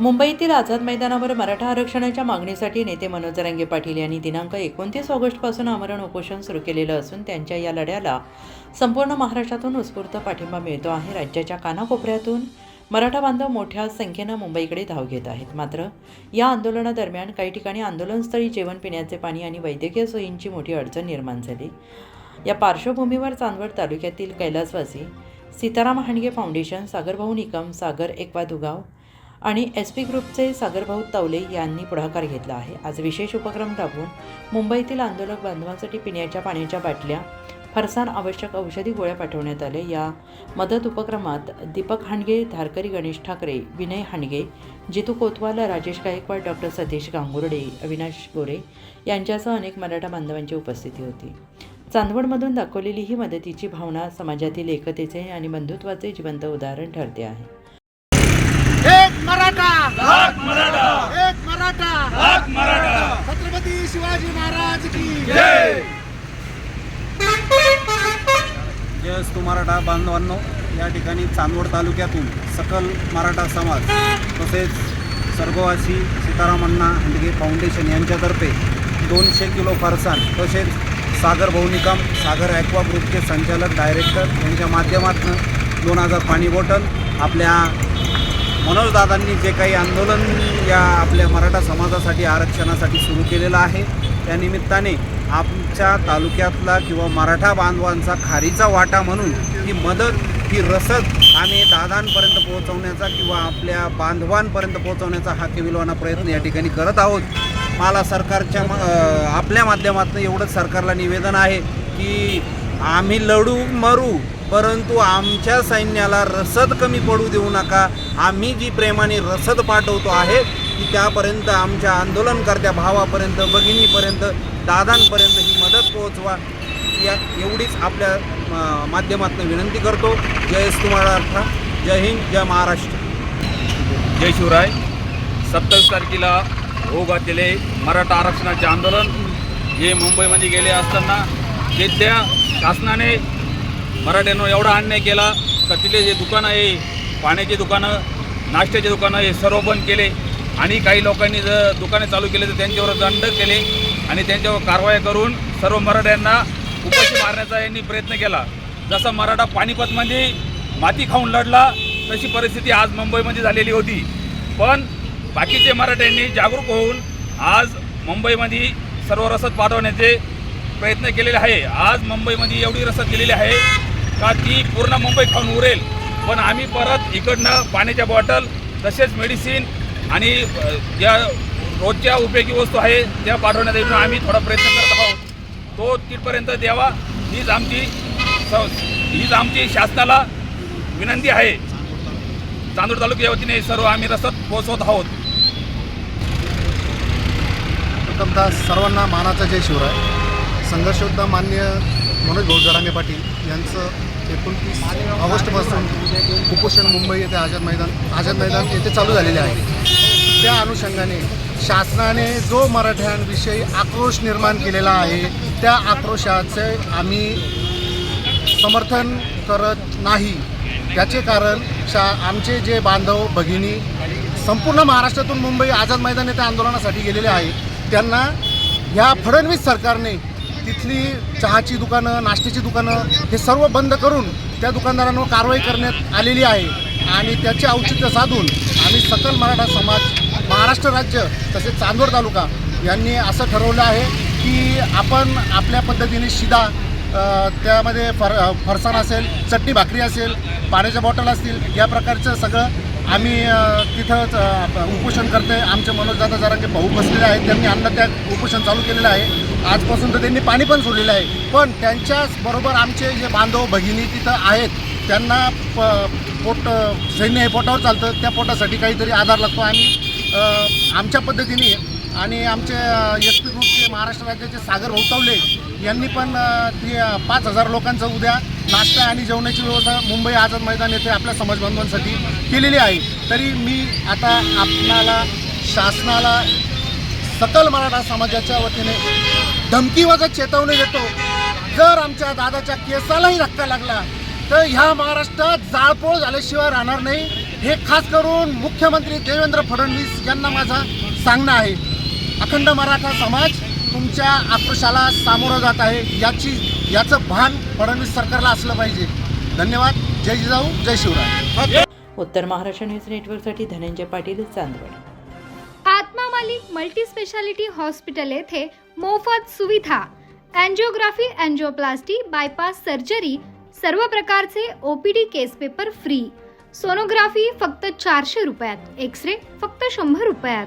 मुंबईतील आझाद मैदानावर मराठा आरक्षणाच्या मागणीसाठी नेते मनोज जरांगे पाटील यांनी दिनांक एकोणतीस ऑगस्टपासून आमरण उपोषण सुरू केलेलं असून त्यांच्या या लढ्याला संपूर्ण महाराष्ट्रातून उत्स्फूर्त पाठिंबा मिळतो आहे. राज्याच्या कानाकोपऱ्यातून मराठा बांधव मोठ्या संख्येनं मुंबईकडे धाव घेत आहेत. मात्र या आंदोलनादरम्यान काही ठिकाणी आंदोलनस्थळी जेवण पिण्याचे पाणी आणि वैद्यकीय सोयींची मोठी अडचण निर्माण झाली. या पार्श्वभूमीवर चांदवड तालुक्यातील कैलासवासी सीताराम हांडगे फाउंडेशन सागरभाऊ निकम सागर एकवा दुगाव आणि एस पी ग्रुपचे सागरभाऊ तवले यांनी पुढाकार घेतला आहे. आज विशेष उपक्रम राबवून मुंबईतील आंदोलक बांधवांसाठी पिण्याच्या पाण्याच्या बाटल्या फरसाण आवश्यक औषधी गोळ्या पाठवण्यात आल्या. या मदत उपक्रमात दीपक हांडगे धारकरी गणेश ठाकरे विनय हांडगे जितू कोतवाल राजेश गायकवाड डॉक्टर सतीश गांगुर्डे अविनाश गोरे यांच्यासह अनेक मराठा बांधवांची उपस्थिती होती. चांदवडमधून दाखवलेली ही मदतीची भावना समाजातील एकतेचे आणि बंधुत्वाचे जिवंत उदाहरण ठरते आहे. मराठा. लाख मराठा. एक मराठा. लाख मराठा. छत्रपती शिवाजी महाराज की जय. जय असतो मराठा बांधवांनो. या ठिकाणी चांदवड तालुक्यातून सकल मराठा समाज तसेच स्वर्गवासी सीतारामण्णा हांडगे फाउंडेशन यांच्यातर्फे दोनशे किलो फरसाण तसेच सागर भौनिकम सागर ॲक्वा ग्रुपचे संचालक डायरेक्टर यांच्या माध्यमातून दोन हजार पाणी बॉटल आपल्या मनोजदादांनी जे काही आंदोलन या आपल्या मराठा समाजासाठी आरक्षणासाठी सुरू केलेलं आहे त्या निमित्ताने आमच्या तालुक्यातला किंवा मराठा बांधवांचा खारीचा वाटा म्हणून ही मदत ही रसद आम्ही दादांपर्यंत पोहोचवण्याचा किंवा आपल्या बांधवांपर्यंत पोहोचवण्याचा हा केविलवाना प्रयत्न या ठिकाणी करत आहोत. मला सरकारच्या म- आपल्या माध्यमातून एवढंच सरकारला निवेदन आहे की आम्ही लढू मरू परंतु आमच्या सैन्याला रसद कमी पडू देऊ नका. आम्ही जी प्रेमाने रसद पाठवतो आहे ती त्यापर्यंत आमच्या आंदोलनकर्त्या भावापर्यंत भगिनीपर्यंत दादांपर्यंत ही मदत पोहोचवा. या एवढीच आपल्या माध्यमातून विनंती करतो. जय तुम्हाला जय हिंद जय महाराष्ट्र. जय शिवराय. सत्तावीस तारखेला होऊ घातलेले मराठा आरक्षणाचे आंदोलन हे मुंबईमध्ये गेले असताना तिथल्या शासनाने मराठ्यांवर एवढा अन्याय केला तर तिथले जे दुकानं आहे पाण्याची दुकानं नाश्त्याची दुकानं हे सर्व बंद केले. आणि काही लोकांनी जर दुकाने चालू केले तर त्यांच्यावर दंड केले आणि त्यांच्यावर कारवाई करून सर्व मराठ्यांना उपाशी मारण्याचा यांनी प्रयत्न केला. जसा मराठा पानिपतमध्ये माती खाऊन लढला तशी परिस्थिती आज मुंबईमध्ये झालेली होती. पण बाकीचे मराठ्यांनी जागरूक होऊन आज मुंबईमध्ये सर्व रसद पाठवण्याचे प्रयत्न केलेले आहे. आज मुंबईमध्ये एवढी रसद केलेली आहे का ती पूर्ण मुंबई खाऊन उरेल. पण आम्ही परत इकडनं पाण्याच्या बॉटल तसेच मेडिसिन आणि ज्या रोजच्या उपयोगी वस्तू आहे त्या पाठवण्यासाठी आम्ही थोडा प्रयत्न करत आहोत. तो तिथपर्यंत द्यावा. हीच आमची हीच आमची शासनाला विनंती आहे. चांदूर तालुक्या वतीने सर्व आम्ही रसद पोहोचवत आहोत. प्रथमतः सर्वांना मानाचा जय शिवराय. संघर्षोद्धा मान्य मनोज भाऊ जरांगे पाटील यांचं एकोणतीस ऑगस्टपासून कुपोषण मुंबई येथे आझाद मैदान आझाद मैदान येथे चालू झालेले आहे. त्या अनुषंगाने शासनाने जो मराठ्यांविषयी आक्रोश निर्माण केलेला आहे त्या आक्रोशाचे आम्ही समर्थन करत नाही. त्याचे कारण शा आमचे जे बांधव भगिनी संपूर्ण महाराष्ट्रातून मुंबई आझाद मैदान येथे आंदोलनासाठी गेलेले आहेत त्यांना ह्या फडणवीस सरकारने तिथली चहाची दुकानं नाश्त्याची दुकानं हे सर्व बंद करून त्या दुकानदारांवर कारवाई करण्यात आलेली आहे. आणि त्याचे औचित्य साधून आम्ही सकल मराठा समाज महाराष्ट्र राज्य तसेच चांदवड तालुका यांनी असं ठरवलं आहे की आपण आपल्या पद्धतीने शिदा त्यामध्ये फर फरसाण असेल चटणी भाकरी असेल पाण्याच्या बॉटल असतील या प्रकारचं सगळं आम्ही तिथंच उपोषण करते आमचे मनोजदादा जरा जे भाऊ बसलेले आहेत. त्यांनी अन्न त्या उपोषण चालू केलेलं आहे. आजपासून तर त्यांनी पाणी पण सोडलेलं आहे. पण त्यांच्याच बरोबर आमचे जे बांधव भगिनी तिथं आहेत त्यांना प पोट सैन्य हे पोटावर चालतं. त्या पोटासाठी काहीतरी आधार लागतो. आणि आमच्या पद्धतीने आणि आमचे एस पी ग्रुपचे महाराष्ट्र राज्याचे सागर भोवतावले यांनी पण ती पाच हजार लोकांचं उद्या नाश्ता आणि जेवणाची व्यवस्था मुंबई आझाद मैदान येथे आपल्या समाज बांधवांसाठी केलेली आहे. तरी मी आता आपणाला शासनाला सकल मराठा समाजाच्या वतीने धमकीवाजा चेतवणी देतो जर आमच्या दादाच्या केसालाही धक्का लागला तर ह्या महाराष्ट्रात जाळपोळ झाल्याशिवाय राहणार नाही. हे खास करून मुख्यमंत्री देवेंद्र फडणवीस यांना माझा सांगणं आहे. अखंड मराठा समाज तुमच्या आक्रोशाला सामोरं जात आहे. याची याचं भान फडणवीस सरकारला असलं पाहिजे. धन्यवाद. जय जिजाऊ जय शिवराय. उत्तर महाराष्ट्र न्यूज नेटवर्कसाठी Dhananjay Patil Chandwad. Atma Malik multi speciality hospital येथे मोफत सुविधा. अँजिओग्राफी अँजिओप्लास्टी बायपास सर्जरी सर्व प्रकारचे O P D case paper free. Sonography फक्त चारशे रुपयात. एक्स रे फक्त शंभर रुपयात.